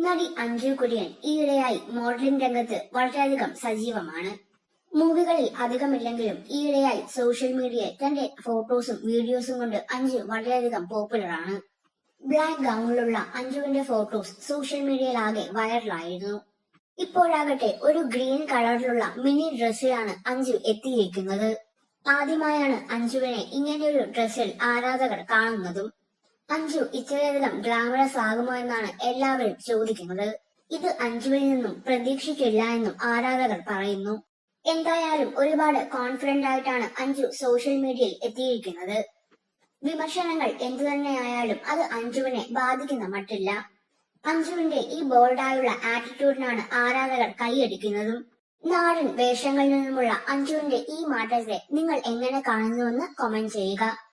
നടി അഞ്ജു കുര്യൻ ഈയിടെയായി മോഡലിംഗ് രംഗത്ത് വളരെയധികം സജീവമാണ്. മൂവികളിൽ അധികമില്ലെങ്കിലും ഈയിടെയായി സോഷ്യൽ മീഡിയയിൽ തന്റെ ഫോട്ടോസും വീഡിയോസും കൊണ്ട് അഞ്ജു വളരെയധികം പോപ്പുലർ ആണ്. ബ്ലാക്ക് ഗൗണിലുള്ള അഞ്ജുവിന്റെ ഫോട്ടോസ് സോഷ്യൽ മീഡിയയിൽ ആകെ വൈറലായിരുന്നു. ഇപ്പോഴാകട്ടെ ഒരു ഗ്രീൻ കളറിലുള്ള മിനി ഡ്രസ്സിലാണ് അഞ്ജു എത്തിയിരിക്കുന്നത്. ആദ്യമായാണ് അഞ്ജുവിനെ ഇങ്ങനെയൊരു ഡ്രസ്സിൽ ആരാധകർ കാണുന്നതും അഞ്ജു ഇത്രയധികം ഗ്ലാമറസ് ആകുമോ എന്നാണ് എല്ലാവരും ചോദിക്കുന്നത്. ഇത് അഞ്ജുവിൽ നിന്നും പ്രതീക്ഷിക്കില്ല എന്നും ആരാധകർ പറയുന്നു. എന്തായാലും ഒരുപാട് കോൺഫിഡന്റ് ആയിട്ടാണ് അഞ്ജു സോഷ്യൽ മീഡിയയിൽ എത്തിയിരിക്കുന്നത്. വിമർശനങ്ങൾ എന്തു തന്നെയായാലും അത് അഞ്ജുവിനെ ബാധിക്കുന്ന മട്ടില്ല. അഞ്ജുവിന്റെ ഈ ബോൾഡായുള്ള ആറ്റിറ്റ്യൂഡിനാണ് ആരാധകർ കൈയടിക്കുന്നതും. നാടൻ വേഷങ്ങളിൽ നിന്നുമുള്ള അഞ്ജുവിന്റെ ഈ മാറ്റത്തെ നിങ്ങൾ എങ്ങനെ കാണുന്നുവെന്ന് കമന്റ് ചെയ്യുക.